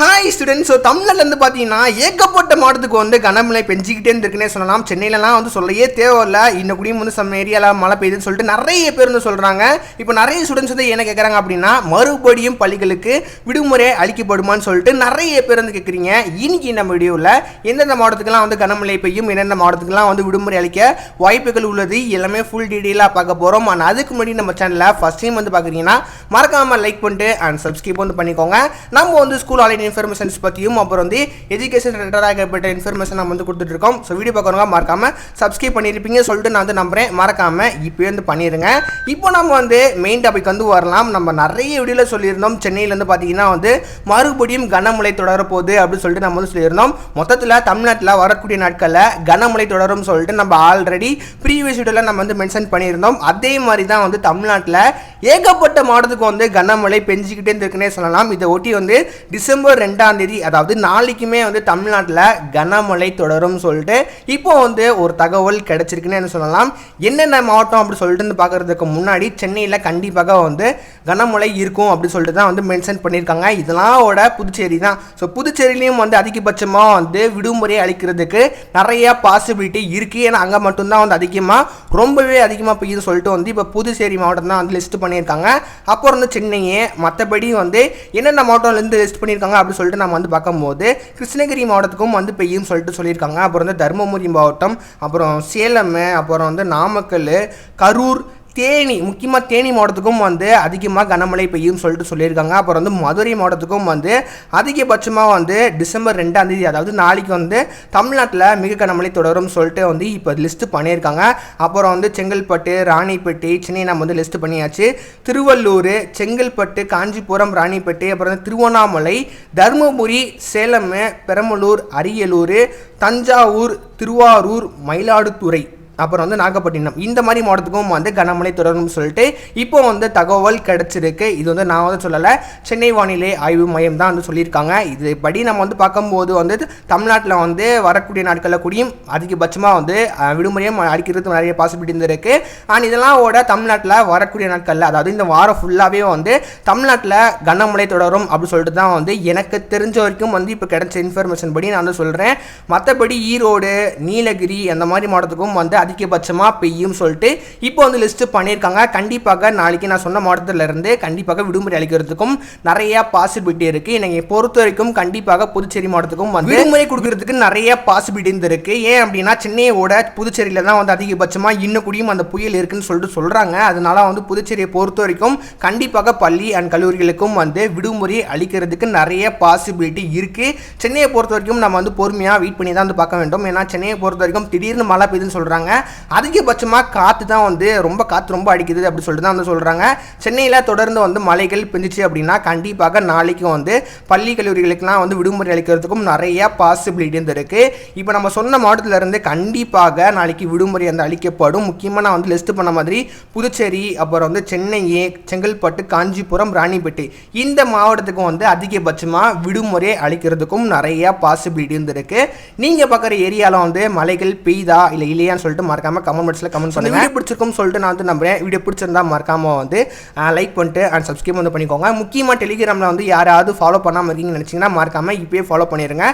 Ha! Hi student so தமிழ்நாட்டிலேருந்து பார்த்தீங்கன்னா ஏகப்பட்ட மாவட்டத்துக்கு வந்து கனமழை பெஞ்சிக்கிட்டே இருந்துருக்குன்னே சொல்லலாம். சென்னையிலலாம் வந்து சொல்லையே தேவையில்ல. இன்னும் கூடியும் வந்து சம் ஏரியாவில் மழை பெய்யுதுன்னு சொல்லிட்டு நிறைய பேர் வந்து சொல்கிறாங்க இப்போ நிறைய ஸ்டூடெண்ட்ஸ் வந்து என்ன கேட்குறாங்க அப்படின்னா மறுபடியும் பள்ளிகளுக்கு விடுமுறை அளிக்கப்படுமான்னு சொல்லிட்டு நிறைய பேர் வந்து கேட்குறீங்க இன்னைக்கு நம்ம வீடியோவில் எந்தெந்த மாவட்டத்துக்குலாம் வந்து கனமழை பெய்யும் எந்தெந்த மாவட்டத்துக்குலாம் வந்து விடுமுறை அளிக்க வாய்ப்புகள் உள்ளது எல்லாமே ஃபுல் டீட்டெயிலாக பார்க்க போகிறோம் ஆனால் அதுக்கு முன்னாடி நம்ம சேனலில் ஃபஸ்ட் டைம் வந்து பார்க்குறீங்கன்னா மறக்காமல் லைக் பண்ணிட்டு அண்ட் சப்ஸ்கிரைப் வந்து பண்ணிக்கோங்க. நம்ம வந்து ஸ்கூல் ஆன்லைன் இன்ஃபர்மேஷன்ஸ் பற்றியும் அப்புறம் வந்து எஜுகேஷன் ரிலேட்டடாக ஏற்பட்ட இன்ஃபர்மேஷன் நம்ம வந்து கொடுத்துட்ருக்கோம். ஸோ வீடியோ பார்க்குறவங்க மறக்காமல் சப்ஸ்கிரைப் பண்ணியிருப்பீங்க சொல்லிட்டு நான் வந்து நம்புகிறேன் மறக்காமல் இப்போ வந்து பண்ணிடுங்க இப்போ நம்ம வந்து மெயின் டாபிக் வந்து வரலாம். நம்ம நிறைய வீடியோவில் சொல்லியிருந்தோம். சென்னையிலேருந்து பார்த்தீங்கன்னா வந்து மறுபடியும் கனமழை தொடரப்போகுது அப்படின்னு சொல்லிட்டு நம்ம வந்து சொல்லியிருந்தோம். மொத்தத்தில் தமிழ்நாட்டில் வரக்கூடிய நாட்களில் கனமழை தொடரும் சொல்லிட்டு நம்ம ஆல்ரெடி ப்ரீவியஸ் வீடியோவில் நம்ம வந்து மென்ஷன் பண்ணியிருந்தோம். அதே மாதிரி தான் வந்து தமிழ்நாட்டில் ஏகப்பட்ட மாவட்டத்துக்கு வந்து கனமழை பெஞ்சிக்கிட்டே இருக்குன்னே சொல்லலாம். இதை ஒட்டி வந்து டிசம்பர் ரெண்டு ரெண்டாம் தேதி அதாவது நாளைக்குமே வந்து தமிழ்நாட்டில் கனமழை தொடரும் சொல்லிட்டு இப்போ வந்து ஒரு தகவல் கிடைச்சிருக்குன்னு என்ன சொல்லலாம்? என்னென்ன மாவட்டம் அப்படி சொல்லிட்டு பார்க்குறதுக்கு பார்க்கறதுக்கு முன்னாடி சென்னையில் கண்டிப்பாக வந்து கனமழை இருக்கும் அப்படின்னு சொல்லிட்டு தான் வந்து மென்ஷன் பண்ணியிருக்காங்க. இதெல்லாமோட புதுச்சேரி தான். ஸோ புதுச்சேரியிலையும் வந்து அதிகபட்சமாக வந்து விடுமுறை அளிக்கிறதுக்கு நிறைய பாசிபிலிட்டி இருக்குது ஏன்னா அங்கே மட்டும்தான் வந்து அதிகமாக ரொம்பவே அதிகமாக பெய்யுது சொல்லிட்டு வந்து இப்போ புதுச்சேரி மாவட்டம் தான் வந்து லிஸ்ட் பண்ணியிருக்காங்க. அப்புறம் வந்து சென்னையே மற்றபடி வந்து என்னென்ன மாவட்டம்லேருந்து லிஸ்ட் பண்ணியிருக்காங்க அப்படி சொல்லிட்டு நம்ம வந்து பார்க்கும்போது கிருஷ்ணகிரி மாவட்டத்துக்கும் வந்து பெய்யும் சொல்லிட்டு சொல்லியிருக்காங்க. அப்புறம் வந்து தருமபுரி மாவட்டம் அப்புறம் சேலம் அப்புறம் வந்து நாமக்கல் கரூர் தேனி முக்கியமாக தேனி மாவட்டத்துக்கும் வந்து அதிகமாக கனமழை பெய்யும் சொல்லிட்டு சொல்லியிருக்காங்க. அப்புறம் வந்து மதுரை மாவட்டத்துக்கும் வந்து அதிகபட்சமாக வந்து டிசம்பர் ரெண்டாம் தேதி அதாவது நாளைக்கு வந்து தமிழ்நாட்டில் மிக கனமழை தொடரும் சொல்லிட்டு வந்து இப்போ லிஸ்ட் பண்ணியிருக்காங்க. அப்புறம் வந்து செங்கல்பட்டு ராணிப்பேட்டை சென்னை நம்ம வந்து லிஸ்ட் பண்ணியாச்சு. திருவள்ளூர் செங்கல்பட்டு காஞ்சிபுரம் ராணிப்பேட்டை அப்புறம் வந்து திருவண்ணாமலை தருமபுரி சேலம் பெரம்பலூர் அரியலூர் தஞ்சாவூர் திருவாரூர் மயிலாடுதுறை. அப்புறம் வந்து நாகப்பட்டினம். இந்த மாதிரி மாவட்டத்துக்கும் வந்து கனமழை தொடரும்னு சொல்லிட்டு இப்போ வந்து தகவல் கிடச்சிருக்கு. இது வந்து நான் வந்து சொல்லலை. சென்னை வானிலை ஆய்வு மையம் தான் வந்து சொல்லியிருக்காங்க. இது படி நம்ம வந்து பார்க்கும்போது வந்து தமிழ்நாட்டில் வந்து வரக்கூடிய நாட்களில் கூடியும் அதிகபட்சமாக வந்து விடுமுறையும் அடிக்கிறதுக்கு நிறைய பாசிபிலிட்டி இருக்கு. அண்ட் இதெல்லாம் ஓட தமிழ்நாட்டில் வரக்கூடிய நாட்களில் அதாவது இந்த வாரம் ஃபுல்லாகவே வந்து தமிழ்நாட்டில் கனமழை தொடரும் அப்படின்னு சொல்லிட்டு தான் வந்து எனக்கு தெரிஞ்ச வரைக்கும் வந்து இப்போ கிடைச்ச இன்ஃபர்மேஷன் படி நான் வந்து சொல்கிறேன் மற்றபடி ஈரோடு நீலகிரி அந்த மாதிரி மாவட்டத்துக்கும் வந்து அதிகபட்சமாக பெய்யும் சொல்லிட்டு இப்போ வந்து லிஸ்ட் பண்ணியிருக்காங்க. கண்டிப்பாக நாளைக்கு நான் சொன்ன மாவட்டத்திலிருந்து கண்டிப்பாக விடுமுறை அளிக்கிறதுக்கும் நிறைய பாசிபிலிட்டி இருக்கு. என்னை பொறுத்த வரைக்கும் கண்டிப்பாக புதுச்சேரி மாவட்டத்துக்கும் வந்து விடுமுறை கொடுக்கறதுக்கு நிறைய பாசிபிலிட்டி இருக்கு. ஏன் அப்படின்னா சென்னையோட புதுச்சேரியில தான் வந்து அதிகபட்சமாக இன்னும் கூடியும் அந்த புயல் இருக்குன்னு சொல்லிட்டு சொல்றாங்க. அதனால வந்து புதுச்சேரியை பொறுத்த வரைக்கும் கண்டிப்பாக பள்ளி அண்ட் கல்லூரிகளுக்கும் வந்து விடுமுறை அளிக்கிறதுக்கு நிறைய பாசிபிலிட்டி இருக்கு. சென்னையை பொறுத்த வரைக்கும் நம்ம வந்து பொறுமையாக வெயிட் பண்ணி தான் வந்து பார்க்க வேண்டும். ஏன்னா சென்னையை பொறுத்த வரைக்கும் திடீர்னு மழை பெய்யுதுன்னு சொல்றாங்க. அதிகபட்சமாக காற்று தான் வந்து ரொம்ப காற்று ரொம்ப அடிக்குது அப்படி சொல்லிட்டு தான் வந்து சொல்கிறாங்க சென்னையில் தொடர்ந்து வந்து மலைகள் பெஞ்சிச்சு அப்படின்னா கண்டிப்பாக நாளைக்கு வந்து பள்ளி கல்லூரிகளுக்கெல்லாம் வந்து விடுமுறை அளிக்கிறதுக்கும் நிறைய பாசிபிலிட்டி வந்து இருக்குது இப்போ நம்ம சொன்ன மாவட்டத்துல இருந்து கண்டிப்பாக நாளைக்கு விடுமுறை வந்து அளிக்கப்படும். முக்கியமாக நான் வந்து லிஸ்ட் பண்ண மாதிரி புதுச்சேரி அப்புறம் வந்து சென்னை செங்கல்பட்டு காஞ்சிபுரம் ராணிப்பேட்டை இந்த மாவட்டத்துக்கும் வந்து அதிகபட்சமாக விடுமுறை அளிக்கிறதுக்கும் நிறைய பாசிபிலிட்டி வந்து இருக்குது நீங்கள் பார்க்குற ஏரியாவில் வந்து மலைகள் பெய்தா இல்லை இல்லையான்னு சொல்லிட்டு சொல்லிட்டு மறக்காம கமெண்ட் பாக்ஸில் கமெண்ட் பண்ணுங்க. வீடியோ பிடிச்சிருக்கும் சொல்லிட்டு நான் வந்து நம்புறேன். வீடியோ பிடிச்சிருந்தா மறக்காம வந்து லைக் பண்ணிட்டு அண்ட் சப்ஸ்கிரைப் வந்து பண்ணிக்கோங்க. முக்கியமாக டெலிகிராமில் வந்து யாராவது ஃபாலோ பண்ணாமல் இருக்கீங்கன்னு நினச்சிங்கன்னா மறக்காம இப்பயே ஃபாலோ பண்ணிடுங்க